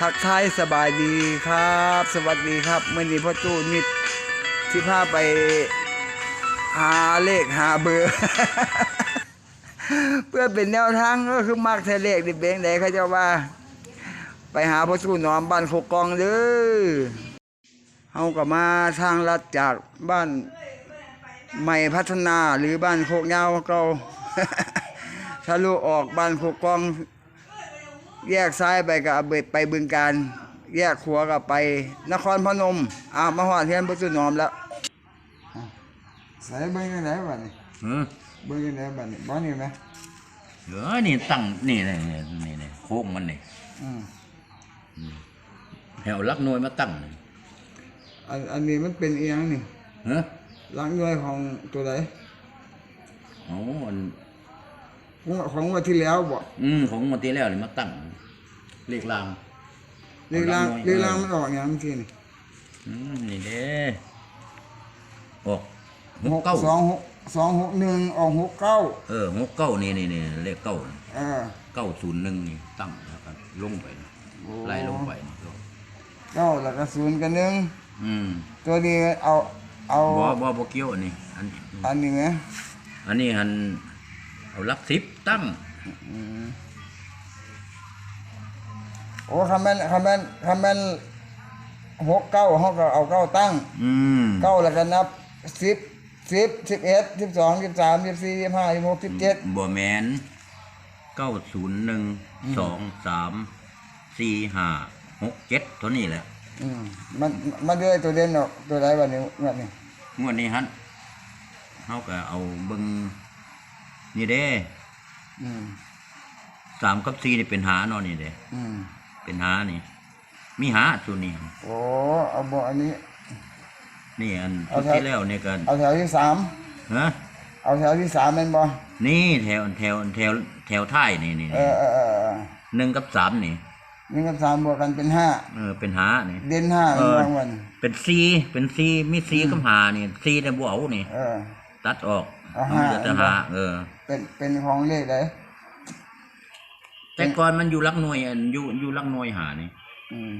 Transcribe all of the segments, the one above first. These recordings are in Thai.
ทักทายสบายดีครับ สวัสดีครับเมื่อนี้พ่อตู้นิดที่พาไปหาเลขหาเบอร์ เพื่อเป็นแนวทางก็คือมักแทเลขดิเบงใดเขาจะว่า ไปหาพ่อตู้นอมบ้านโคกองเด้อเฮาก็มาทางลัดจากบ้านใหม่พัฒนาหรือบ้านโคกยาวเก่าทะลุออกบ้านโคกอง แยกซ้ายไปกับเบิดไปบึงการ แยกขวากับไป นครพนมอ่ามาหอดเทียนพุทธนอมแล้วใส่เบิ้งยังไงบ้านี่เออเบิ้งยังไงบ้านี่บ้านี่ไหมเออนี่ตั้งนี่นี่นี่นี่นี่โค้งมันนี่อืมแถวลักหน่วยมาตั้งนี่อันอันนี้มันเป็นอีหยังนี่เฮ้อหลังย่อยของตัวไหนโอ้มัน ของของวันที่แล้วบ่อืมของมาตีแล้วนี่มาตั้งเลขรางเรียงรางหลังย่อยเรียงรางมันออกอย่างเมื่อกี้นี่อืมนี่เด้ออกหหกกเก้าสองหกสองหกหนึ่งออกหกเก้าเออหกเก้านี่นี่นี่เลขเก้านี่เออเก้าศูนย์หนึ่งนี่ตั้งแล้วก็ลงไปนี่โอ้ไล่ลงไปนี่เก้าแล้วก็ศูนย์กันหนึ่งอืมตัวนี้เอาเอาบ่บ่บ่เกี่ยวอันนี้อันอันนี้ไหมอันนี้หัน เอาลักสิบตั้งโอ้คำแม่นคำแม่นคำแม่นหกเก้าเขาก็เอาเก้าตั้งอืมเก้าแล้วก็นับสิบสิบสิบเอ็ดสิบสองสิบสามสิบสี่สิบห้าสิบหกสิบเจ็ดบ่แมนเก้าศูนย์หนึ่งสองสามสี่ห้าหกเจ็ดเท่านี้แหละอืมมันมันด้วยตัวเด่นออกตัวไหนวันนี้วันนี้งวดนี้ฮันเขาก็เอาเบิง นี่เด้อืมสามกับสี่นี่เป็นหาเนาะนี่เด้อืมเป็นหานี่ มีหาตัวนี้โอ้เอาบอกอันนี้ นี่อันเอาชุดครับที่แล้วนี่ก็เอาแถวที่สามฮะเอาแถวที่สามเป็นบ่นี่แถวแถวแถวแถวท้ายนี่นี่เออเออเออเออหนึ่งกับสามนี่หนึ่งกับสามบวกกันเป็นห้าเออเป็นหานี่เด่นห้าเออรางวัลเป็นซีเป็นซีมีซีกับหานี่ซีแต่บ่เอานี่เออตัดออกเอาเอาหาเหลือแต่หาเออ เป็นเป็นของเลขไหนแต่ก่อนมันอยู่รักหน่วยอันอยู่อยู่รักหน่วยหานี่อืม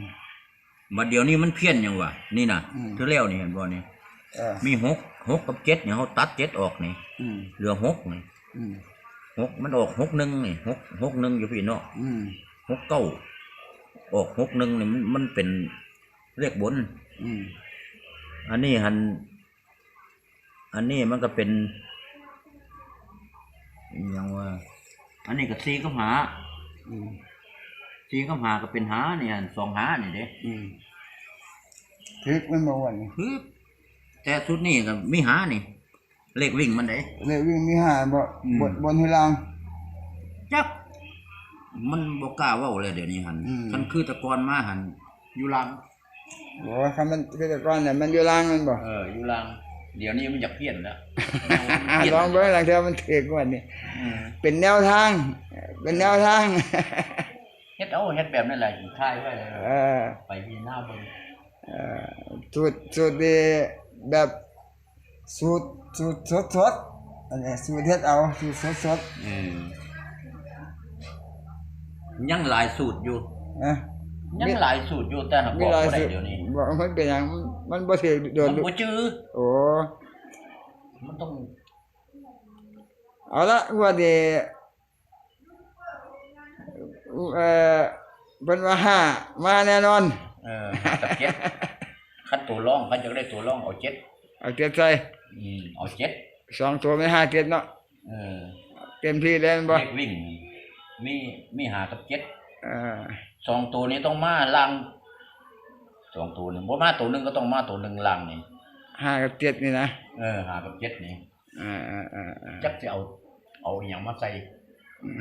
บัดเดี๋ยวนี้มันเพี้ยนยังวะนี่น่ะอืมเท่าแล้วนี่เห็นบ่นี่เออมีหกหกกับเจ็ดเนี่ยเขาตัดเจ็ดออกนี่อืมเหลือหกนี่อืมหกมันออกหกหนึ่งนี่หกหกหนึ่งอยู่พี่เนาะอืมหกเก้าออกหกหนึ่งนี่มันมันเป็นเลขบน อืมอันนี้หัน อันนี้มันก็เป็นอิห ยังว่า อันนี้ก็สี่กับหาอืมสี่กับหาก็เป็นหานี่หันสองหานี่เด้อืมทึกมันมาวันนี้ฮึบแต่ชุดนี้ก็มีหานี่ เลขวิ่งมันเด้เลขวิ่งมีห้าบ่อืม บนบนให้ล่าง จักมันบอกกล้าเว่าเลยเดี๋ยวนี้หันอืม คันคือแตะกอนมาหันอยู่หลังโอ้คำมันคือแต่ก่อนเนี่ยมันอยู่ล่างมันบ่เอออยู่หลัง เดี๋ยวนี้มันอยากเพี้ยนแล้วอ่า ลองเบิ่งหลังเทื่อมันถือกว่านี่อืมเป็นแนวทาง เป็นแนวทางเฮ็ดเอาเฮ็ดแบบนั่นแหละอยู่ท้ายไว้เลยเออไปพี่หน้าเบิ่งเอ่อสูตรสูตรดีแบบสูตรสูตรสดสดๆอันนี้สูตรเฮ็ดเอาสูตรสดสดเออยังหลายสูตรอยู่ๆนะยังหลายสูตรอยู่แต่หาบมีอกหลายบ่ได้สูตรเดี๋ยวนี้บอกมันเป็นหยังมันมันบ่ถือโดนมันบ่จื้อโอ้ มันต้อง เอาละว่าดีเอ่อเพิ่นว่าห้ามาแน่นอน เออกับเจ็ดคัดตัวร่องคันจะได้ตัวร่องเอาเจ็ดเอาเจ็ดใส่อืมเอาเจ็ดสองตัวไม่ห้าเจ็ดเนาะเออเต็มที่แล้วแม่นบ่เลขวิ่ง มีมีหากับเจ็ดเอ่าสองตัวนี้ต้องมาลังสองตัวหนึ่งบ่มาตัวหนึ่งก็ต้องมาตัวหนึ่งลังนี่ ห้ากับเจ็ดนี่นะเออหากับเจ็ดนี่อ่าอ่าอ่าอ่าจักจะเอา เอาอหย่างมาใส่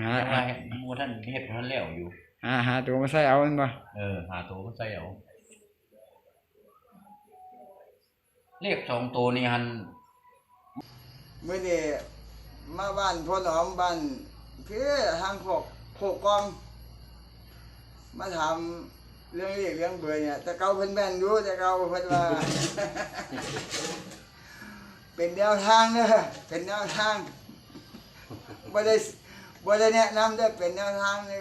หาหาหาหมูท่านเฮ็ดท่านแล้วอยู่ หาหาตัวมาใส่เอาแม่นบ่เออ หาตัวมาใส่เอาเลขสองตัวนี่หันมื่อนี้มาบ้านพ่อหนอมบ้านคือทางโคกโคกกอง มาถาม เรื่องเรียกเรื่องเบื่อเนี่ยแต่เก่าเพิ่นแม่นอยู่แต่เก่าเพิ่นว่า เป็นแนวทางเด้อเป็นแนวทางบ่ได้บ่ได้แนะนำเด้อเป็นแนวทางนี่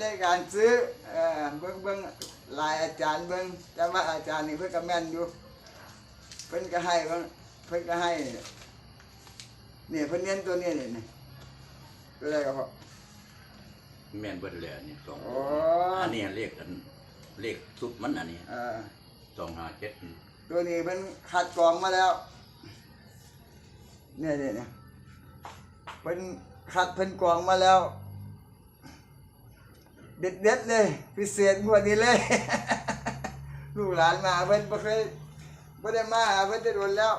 ในการซื้อเอ่อเบิ่งเบิ่งหลายอาจารย์เบิ่งแต่ว่าอาจารย์นี่เพิ่นก็แม่นอยู่เพิ่นก็ให้เบิ่งเพิ่นก็ให้เนี่ยเพิ่นเน้นตัวนี้นี่นี่ตัวใดก็พอ แม่นเบิดเลยอันนี้สองอ๋ออันนี้เลขอันเลขสุดมันอันนี้เอ่อสองห้าเจ็ดตัวนี้เพิ่นคัดกรองมาแล้ว เนี่ยเนี่ยเนี่ยเพิ่นคัดเพิ่นกรองมาแล้ว เด็ดเด็ดๆเลย พิเศษงวดนี้เลย ลูกหลานมาเพิ่นบ่เคยบ่ได้มาหาเพิ่นจะโดนแล้ว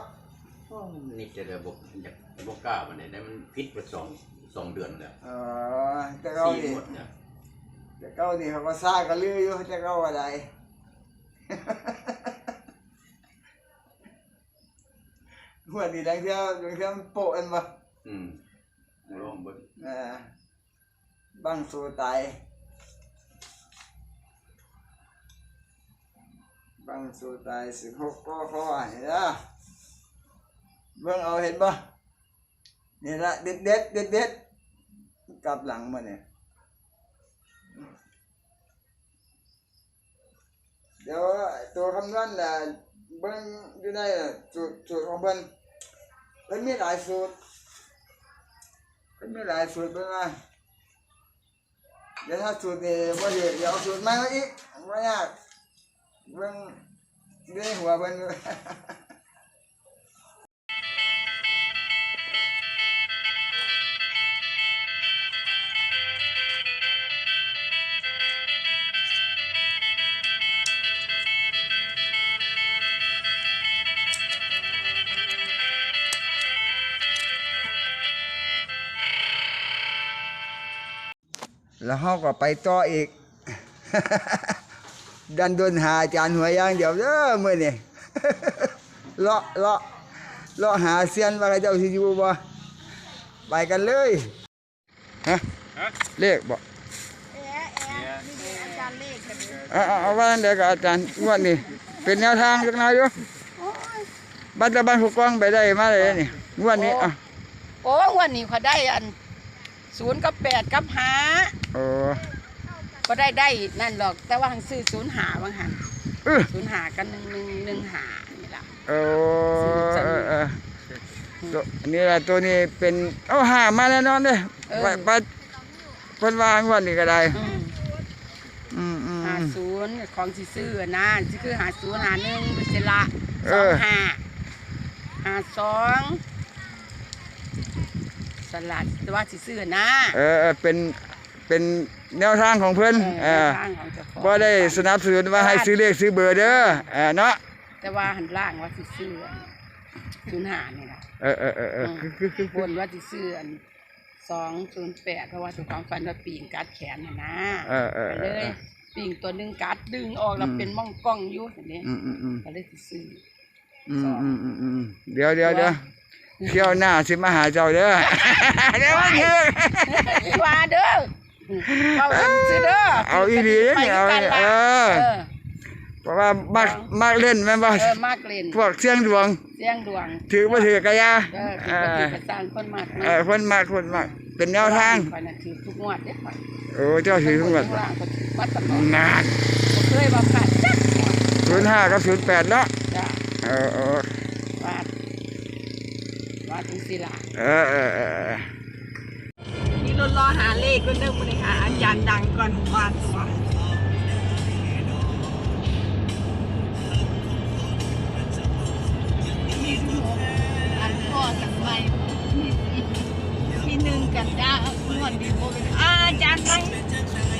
นี่จะได้บอกอยากบอกกล้ามันเนี่ยได้มันพิษไปสอง สองเดือนแล้วอ๋อแต่เก่าสี่นี่หมดเนี่ยแต่เก่านี่เขาก็ซ่าก็ลืออยู่แต่เก่าอะไร งวดนี้ดังเที่ยวดังเที่ยวมันโปะอันบ่อืมลองเบิ่งอ่าบังสูตายบังสูตายสิบหกก็ขอเห็นละเบิ่งเอาเห็นบ่นี่ละเด็ดเด็ดเด็ดเด็ด กลับหลังมาเนี่ยเดี๋ยวตัวคำนวณน่ะเบิ่งอยู่ในสูตรสูตรของเพิ่นเพิ่นมีหลายสูตรก็มีหลายสูตรเบิ่งว่าเดี๋ยวถ้าสูตรนี้บ่ดีเดี๋ยวเอาสูตรใหม่มาอีกบ่ยากเบิ่งอยู่ในหัวเบิ่ง แล้วเฮาก็ไปต่ออีก ดันโดนหาอาจารย์หัวอย่างเดียวเด้อมื้อนี้เลาะเลาะเลาะหาเซียนว่าเขาเจ้าสิอยู่บ่ไปกันเลยฮะเลขบ่แอะแอะนี่ดิอาจารย์เลขกันเลยเอาเอาเอาว่าจั่งใดกับอาจารย์งวดนี้เป็นแนวทางจักหน่อยอยู่โอ้ยบัตรบ้านผู้กองไปได้มาเลยนี่งวดนี้อะโอ้ยวันนี้เขาได้อัน ศูนย์กับแปดกับหาโอ้ก็ได้ได้นั่นหรอก แต่ว่าหังซื้อศูนย์หาบางหันเออศูนย์หากันหนึ่งหนึ่งหนึ่งหานี่ล่ะเออเออเออตัวนี่แหละตัวนี้เป็นเอาหามาแน่นอนเด้ไปไปเพิ่นวางวันนี้ก็ได้อืมอืมอืมหาศูนย์ของสิซื้อนะสิคือหาศูนย์หาหนึ่งเป็นสิละเอสองอหาหาสอง สลัดแต่ว่าสิซื้อนะเออเออเป็นเป็นแนวทางของเพิ่นเออทางของเจ้าของบ่ได้สนับสนุนว่าให้ซื้อเลขซื้อเบอร์เด้อเออเนาะแต่ว่าหันล่างว่าสิซื้อศูนย์หานี่ล่ะเออเออเออเออคือคือคือบนว่าสิซื้ออันสองศูนย์แปดเพราะว่าสุความฝันว่าปีงกัดแขนน่ะนะเออเออก็เอเลอยปีงตัวหนึงกัดดึงออกแล้วอืม เป็นม่องกล้องอยู่เห็นไหมอืมอืมอืมก็เลยสิซื้ออืมอืมอืมอืมเดี๋ยวเดี๋ยวเดี๋ยว เที่ยวหน้าสิมาหาเจ้าเด้อเดี๋ยวมันคือว่าเด้อเอาเงินซื้อเด้อเอาอีหลีไปเอากันละเออเออเพราะว่ามักมักเล่นแม่นบ่เออมากเล่นพวกเสียงดวงเสียงดวงถือบ่ถือกะยาเออเอคือปฏิอกสร้างคนมากเออคนมากคนมากเป็นแนวทางข่อยน่ะถือทุกงวดเด้อข่อยโอ้เจ้าถือทั้งหมดข้างล่างก็ถือวัดตลอดนานบ่เคยว่าขาดจักงวดศูนย์ห้ากับศูนย์แปดเนาะจ้ะเออเออวาด วาดถึงศิลาเออเออเออเออนี่รถรอหาเลขก็เริ่มมาเลยค่ะอาจารย์ดังก่อนวาดตัวมีทุกอันพ่อจากใบมีหนึ่งกันดานวดดีโบเป็นอาจารย์ไหม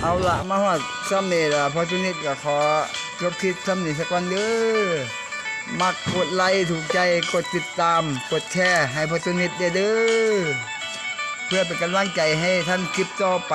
เอาละมาฮอดซ้ำนี่ละพอจุนิดก็ขอจบคลิปซ้ำนี่สักวันเด้อ มักกดไลค์ถูกใจกดติดตาม กดแชร์ให้พอจุนิตเด้อเพื่อเป็นกำลังใจให้ท่านคลิปต่อไป